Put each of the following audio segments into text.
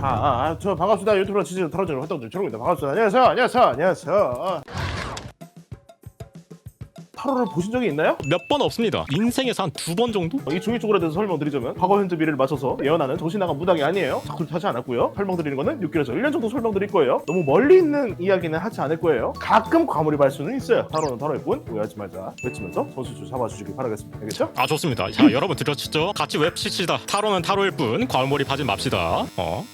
아, 아, 아, 저 반갑습니다. 유튜브로 지지 털어주는 활동 중 최롱입니다. 반갑습니다. 안녕하세요. 안녕하세요. 안녕하세요. 타로를 보신 적이 있나요? 몇 번 없습니다. 인생에서 한 두 번 정도? 이 중의 쪽으로 대해서 설명드리자면 과거 현재 미래를 맞춰서 예언하는 정신 나간 무당이 아니에요. 작두를 타지 않았고요. 설명드리는 거는 6개월에서 1년 정도 설명드릴 거예요. 너무 멀리 있는 이야기는 하지 않을 거예요. 가끔 과몰입할 수는 있어요. 타로는 타로일 뿐 오해하지 말자 외치면서 선수줄 잡아주시기 바라겠습니다. 알겠죠? 아 좋습니다. 자 여러분 들으셨죠? 같이 웹시치다. 타로는 타로일 뿐 과몰입하지 맙시다. 어?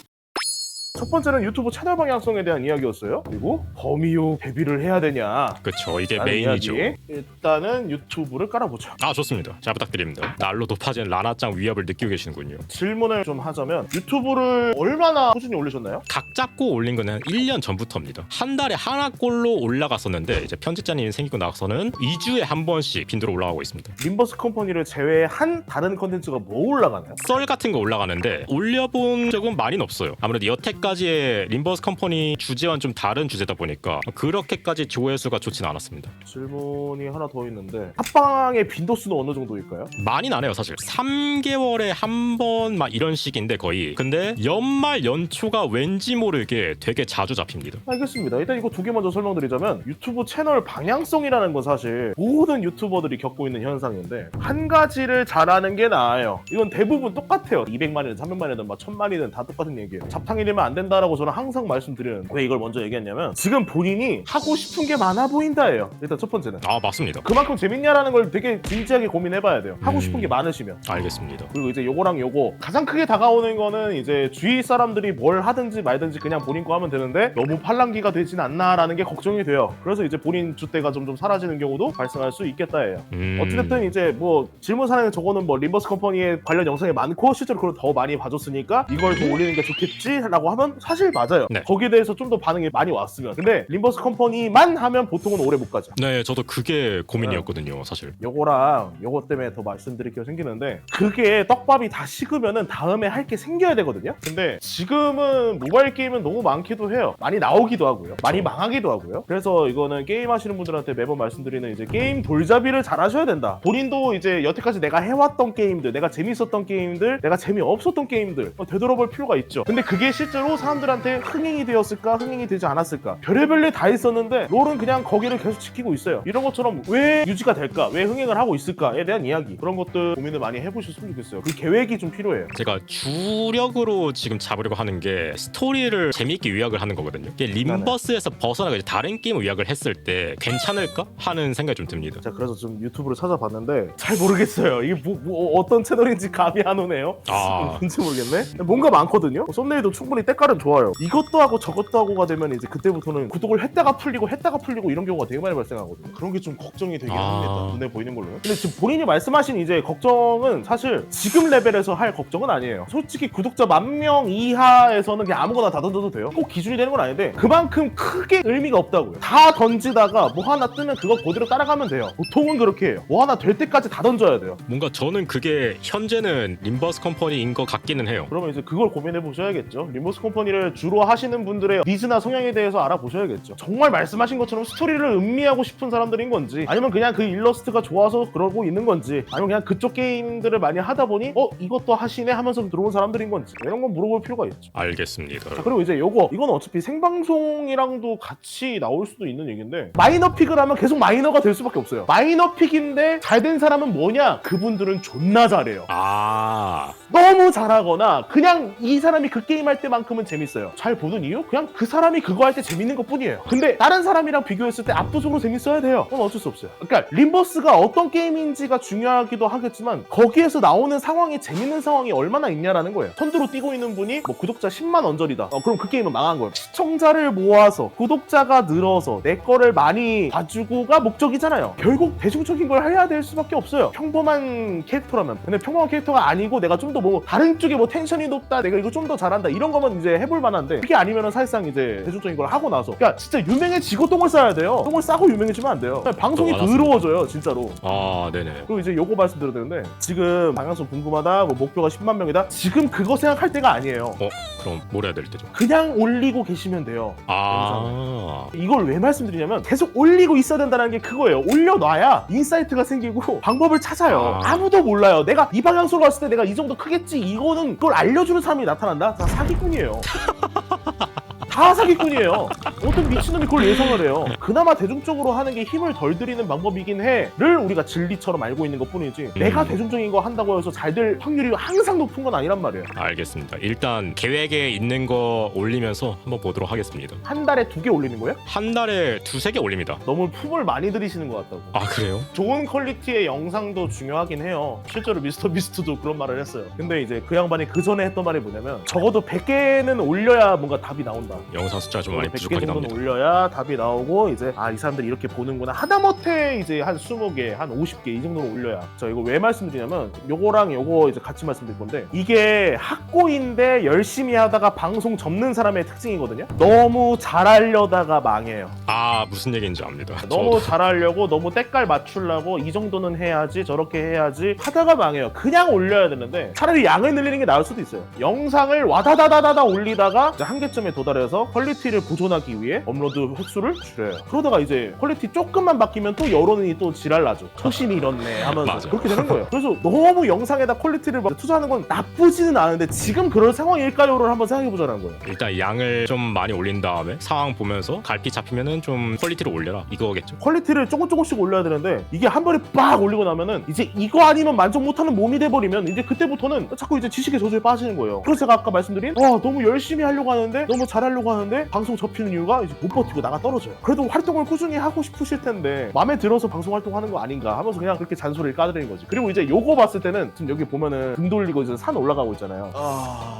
첫 번째는 유튜브 채널 방향성에 대한 이야기였어요. 그리고 범위요 데뷔를 해야 되냐 그쵸 이게 라는 메인이죠. 이야기. 일단은 유튜브를 깔아보죠. 아 좋습니다. 잘 부탁드립니다. 날로 높아지는 라나짱 위협을 느끼고 계시는군요. 질문을 좀 하자면 유튜브를 얼마나 꾸준히 올리셨나요? 각 잡고 올린 거는 1년 전부터입니다. 한 달에 하나꼴로 올라갔었는데 이제 편집자님이 생기고 나서는 2주에 한 번씩 빈도로 올라가고 있습니다. 림버스 컴퍼니를 제외한 다른 컨텐츠가 뭐 올라가나요? 썰 같은 거 올라가는데 올려본 적은 많이는 없어요. 아무래도 여태 까지의 림버스 컴퍼니 주제와는 좀 다른 주제다 보니까 그렇게까지 조회수가 좋진 않았습니다. 질문이 하나 더 있는데 합방의 빈도수는 어느 정도일까요? 많이 나네요 사실 3개월에 한 번 막 이런 식인데 거의 근데 연말 연초가 왠지 모르게 되게 자주 잡힙니다 알겠습니다. 일단 이거 두 개 먼저 설명드리자면 유튜브 채널 방향성이라는 건 사실 모든 유튜버들이 겪고 있는 현상인데 한 가지를 잘하는 게 나아요. 이건 대부분 똑같아요. 200만이든 300만이든 막 1000만이든 다 똑같은 얘기예요. 잡탕이 되면 안 된다라고 저는 항상 말씀드리는 왜 이걸 먼저 얘기했냐면 지금 본인이 하고 싶은 게 많아 보인다예요. 일단 첫 번째는 아 맞습니다 그만큼 재밌냐라는 걸 되게 진지하게 고민해봐야 돼요. 하고 싶은 음. 게 많으시면. 알겠습니다 그리고 이제 요거랑 요거 가장 크게 다가오는 거는 이제 주위 사람들이 뭘 하든지 말든지 그냥 본인 거 하면 되는데 너무 팔랑기가 되진 않나라는 게 걱정이 돼요. 그래서 이제 본인 주대가 점점 사라지는 경우도 발생할 수 있겠다예요. 음... 어찌됐든 이제 뭐 질문 사항에 저거는 뭐 림버스 컴퍼니의 관련 영상이 많고 실제로 그걸 더 많이 봐줬으니까 이걸 더 올리는 게 좋겠지라고 하면 사실 맞아요. 네. 거기에 대해서 좀 더 반응이 많이 왔으면. 근데 림버스 컴퍼니만 하면 보통은 오래 못 가죠. 네 저도 그게 고민이었거든요 사실. 요거랑 요거 때문에 더 말씀드릴 게 생기는데 그게 떡밥이 다 식으면은 다음에 할 게 생겨야 되거든요. 근데 지금은 모바일 게임은 너무 많기도 해요. 많이 나오기도 하고요. 많이 망하기도 하고요. 그래서 이거는 게임 하시는 분들한테 매번 말씀드리는 이제 게임 돌잡이를 잘 하셔야 된다. 본인도 이제 여태까지 내가 해왔던 게임들 내가 재밌었던 게임들 내가 재미없었던 게임들 어, 되돌아볼 필요가 있죠. 근데 그게 실제로 사람들한테 흥행이 되었을까 흥행이 되지 않았을까. 별의별 일 다 있었는데 롤은 그냥 거기를 계속 지키고 있어요. 이런 것처럼 왜 유지가 될까 왜 흥행을 하고 있을까에 대한 이야기 그런 것들 고민을 많이 해보셨으면 좋겠어요. 그 계획이 좀 필요해요. 제가 주력으로 지금 잡으려고 하는 게 스토리를 재미있게 요약을 하는 거거든요. 이게 림버스에서 벗어나가 이제 다른 게임을 요약을 했을 때 괜찮을까? 하는 생각이 좀 듭니다. 자 그래서 좀 유튜브를 찾아봤는데 잘 모르겠어요. 이게 뭐, 뭐 어떤 채널인지 감이 안 오네요. 아. 뭔지 모르겠네. 뭔가 많거든요. 썸네일도 충분히 때 깔은 좋아요. 이것도 하고 저것도 하고가 되면 이제 그때부터는 구독을 했다가 풀리고 했다가 풀리고 이런 경우가 되게 많이 발생하거든요. 그런 게 좀 걱정이 되긴 아. 합니다. 눈에 보이는 걸로요? 근데 지금 본인이 말씀하신 이제 걱정은 사실 지금 레벨에서 할 걱정은 아니에요. 솔직히 구독자 만 명 이하에서는 그냥 아무거나 다 던져도 돼요. 꼭 기준이 되는 건 아닌데 그만큼 크게 의미가 없다고요. 다 던지다가 뭐 하나 뜨면 그거 그대로 따라가면 돼요. 보통은 그렇게 해요. 뭐 하나 될 때까지 다 던져야 돼요. 뭔가 저는 그게 현재는 림버스 컴퍼니인 것 같기는 해요. 그러면 이제 그걸 고민해 보셔야겠죠. 리모스 컴퍼니를 주로 하시는 분들의 니즈나 성향에 대해서 알아보셔야겠죠. 정말 말씀하신 것처럼 스토리를 음미하고 싶은 사람들인 건지, 아니면 그냥 그 일러스트가 좋아서 그러고 있는 건지, 아니면 그냥 그쪽 게임들을 많이 하다 보니 어 이것도 하시네 하면서 들어온 사람들인 건지 이런 건 물어볼 필요가 있죠. 알겠습니다 자 그리고 이제 요거 이건 어차피 생방송이랑도 같이 나올 수도 있는 얘기인데 마이너 픽을 하면 계속 마이너가 될 수밖에 없어요. 마이너 픽인데 잘 된 사람은 뭐냐? 그분들은 존나 잘해요. 아 너무 잘하거나 그냥 이 사람이 그 게임 할 때 만큼은 재밌어요. 잘 보는 이유? 그냥 그 사람이 그거 할 때 재밌는 것 뿐이에요. 근데 다른 사람이랑 비교했을 때 압도적으로 재밌어야 돼요. 그건 어쩔 수 없어요. 그러니까 림버스가 어떤 게임인지가 중요하기도 하겠지만 거기에서 나오는 상황이 재밌는 상황이 얼마나 있냐라는 거예요. 선두로 뛰고 있는 분이 뭐 구독자 10만 언저리다. 어, 그럼 그 게임은 망한 거예요. 시청자를 모아서 구독자가 늘어서 내 거를 많이 봐주고가 목적이잖아요. 결국 대중적인 걸 해야 될 수밖에 없어요. 평범한 캐릭터라면. 근데 평범한 캐릭터가 아니고 내가 좀 더 뭐 다른 쪽에 뭐 텐션이 높다. 내가 이거 좀 더 잘한다. 이런 거면 이제 해볼 만한데 그게 아니면은 사실상 이제 대중적인 걸 하고 나서 그러니까 진짜 유명해지고 똥을 싸야 돼요. 똥을 싸고 유명해지면 안 돼요. 그냥 방송이 또 알았습니다. 더러워져요, 진짜로. 아, 네네. 그리고 이제 요거 말씀드려야 되는데 지금 방향성 궁금하다 뭐 목표가 10만 명이다 지금 그거 생각할 때가 아니에요 어, 그럼 뭘 해야 될 때죠? 그냥 올리고 계시면 돼요 아, 이걸 왜 말씀드리냐면 계속 올리고 있어야 된다는 게 그거예요 올려놔야 인사이트가 생기고 방법을 찾아요 아. 아무도 몰라요 내가 이 방향성으로 갔을 때 내가 이 정도 크겠지 이거는 그걸 알려주는 사람이 나타난다 다 사기꾼이에요. 다 사기꾼이에요. 어떤 미친놈이 그걸 예상을 해요. 그나마 대중적으로 하는 게 힘을 덜 들이는 방법이긴 해를 우리가 진리처럼 알고 있는 것 뿐이지 내가 대중적인 거 한다고 해서 잘 될 확률이 항상 높은 건 아니란 말이에요. 알겠습니다. 일단 계획에 있는 거 올리면서 한번 보도록 하겠습니다. 한 달에 두 개 올리는 거예요? 한 달에 두세 개 올립니다. 너무 품을 많이 들이시는 것 같다고. 아 그래요? 좋은 퀄리티의 영상도 중요하긴 해요. 실제로 미스터 비스트도 그런 말을 했어요. 근데 이제 그 양반이 그 전에 했던 말이 뭐냐면 적어도 100개는 올려야 뭔가 답이 나온다. 영상 숫자 좀 많이 100개 부족하긴 정도 는 합니다. 올려야 답이 나오고 이제 아 이 사람들이 이렇게 보는구나. 하다못해 이제 한 20개 한 50개 이 정도는 올려야. 저 이거 왜 말씀드리냐면 요거랑 요거 이제 같이 말씀드릴 건데 이게 학고인데 열심히 하다가 방송 접는 사람의 특징이거든요. 너무 잘하려다가 망해요. 아 무슨 얘기인지 압니다. 너무 저도. 잘하려고 너무 때깔 맞추려고 이 정도는 해야지 저렇게 해야지 하다가 망해요. 그냥 올려야 되는데 차라리 양을 늘리는 게 나을 수도 있어요. 영상을 와다다다다다 올리다가 이제 한계점에 도달해서 퀄리티를 보존하기 위해 업로드 횟수를 줄여요 그러다가 이제 퀄리티 조금만 바뀌면 또 여론이 또 지랄나죠 초심이 이렇네 하면서 맞아. 그렇게 되는 거예요 그래서 너무 영상에다 퀄리티를 막 투자하는 건 나쁘지는 않은데 지금 그럴 상황일까요를 한번 생각해 보자는 거예요 일단 양을 좀 많이 올린 다음에 상황 보면서 갈피 잡히면은 좀 퀄리티를 올려라 이거겠죠. 퀄리티를 조금 조금씩 올려야 되는데 이게 한 번에 빡 올리고 나면은 이제 이거 아니면 만족 못하는 몸이 돼버리면 이제 그때부터는 자꾸 이제 지식의 저주에 빠지는 거예요. 그래서 제가 아까 말씀드린 와 너무 열심히 하려고 하는데 너무 잘하려고 하는데 방송 접히는 이유 가 이제 못 버티고 나가 떨어져요. 그래도 활동을 꾸준히 하고 싶으실 텐데 마음에 들어서 방송 활동하는 거 아닌가 하면서 그냥 그렇게 잔소리를 까드리는 거지. 그리고 이제 요거 봤을 때는 지금 여기 보면은 등 돌리고 이제 산 올라가고 있잖아요.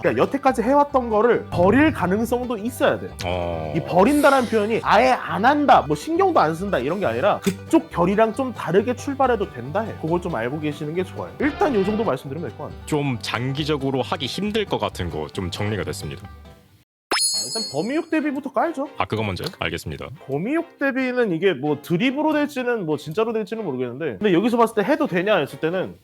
그러니까 여태까지 해왔던 거를 버릴 가능성도 있어야 돼요. 어... 이 버린다는 표현이 아예 안 한다, 뭐 신경도 안 쓴다 이런 게 아니라 그쪽 결이랑 좀 다르게 출발해도 된다 해. 그걸 좀 알고 계시는 게 좋아요. 일단 요 정도 말씀드리면 될 것 같아요. 좀 장기적으로 하기 힘들 것 같은 거 좀 정리가 됐습니다. 아, 일단 범위육 대비부터 깔죠. 아 그거 먼저 알겠습니다. 범위육 대비는 이게 뭐 드립으로 될지는 뭐 진짜로 될지는 모르겠는데 근데 여기서 봤을 때 해도 되냐 했을 때는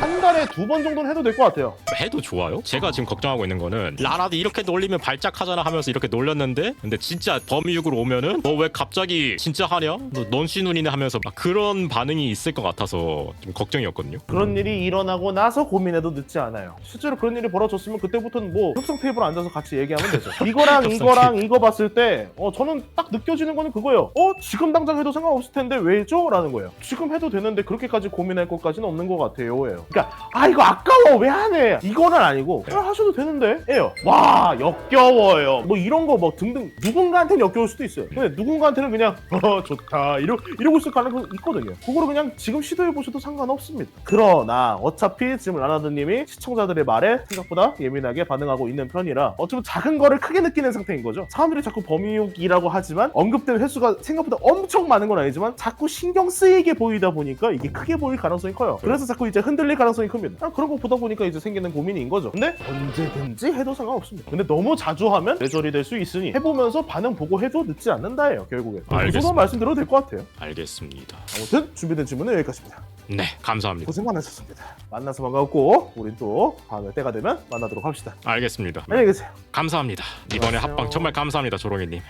한 달에 두 번 정도는 해도 될 것 같아요. 해도 좋아요. 제가 지금 걱정하고 있는 거는 라라도 이렇게 놀리면 발작하잖아 하면서 이렇게 놀렸는데 근데 진짜 범위육으로 오면은 너 왜 갑자기 진짜 하냐? 너 넌씨눈이네 하면서 막 그런 반응이 있을 것 같아서 좀 걱정이었거든요. 그런 일이 일어나고 나서 고민해도 늦지 않아요. 실제로 그런 일이 벌어졌으면 그때부터는 뭐 협상 테이블 앉아서 같이 얘기하면 되죠. 이거랑 협상 이거랑 이거 봤을 때, 어 저는 딱 느껴지는 거는 그거예요. 어 지금 당장 해도 상관없을 텐데 왜죠? 라는 거예요. 지금 해도 되는데 그렇게까지 고민할 것까지는 없는 것 같아요.예요. 그러니까 아 이거 아까워 왜 안 해? 이거는 아니고 그냥 하셔도 되는데?예요. 와 역겨워요. 뭐 이런 거 뭐 등등 누군가한테는 역겨울 수도 있어요. 근데 누군가한테는 그냥 어 좋다 이러 이러고 있을 가능성이 있거든요. 그거를 그냥 지금 시도해 보셔도 상관없습니다. 그러나 어차피 지금 라나드님이 시청자들의 말에 생각보다 예민하게 반응하고 있는 편이라 어쩌면 작은 거를 크게 느끼는 상태인 거죠. 사람들이 자꾸 범위욕이라고 하지만 언급되는 횟수가 생각보다 엄청 많은 건 아니지만 자꾸 신경 쓰이게 보이다 보니까 이게 크게 보일 가능성이 커요. 그래서 자꾸 이제 흔들 릴 가능성이 큽니다. 아, 그런 거 보다 보니까 이제 생기는 고민인 거죠. 근데 언제든지 해도 상관없습니다. 근데 너무 자주 하면 뇌절이 될 수 있으니 해보면서 반응 보고 해도 늦지 않는다예요. 결국에. 그 정도 알겠습니다. 말씀드려도 될 것 같아요. 알겠습니다. 아무튼 준비된 질문은 여기까지입니다. 네 감사합니다. 고생 많으셨습니다. 만나서 반가웠고 우린 또 다음에 때가 되면 만나도록 합시다. 알겠습니다. 안녕히 계세요. 감사합니다. 이번에 고맙어요. 합방 정말 감사합니다 조롱이님.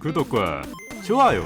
구독과 좋아요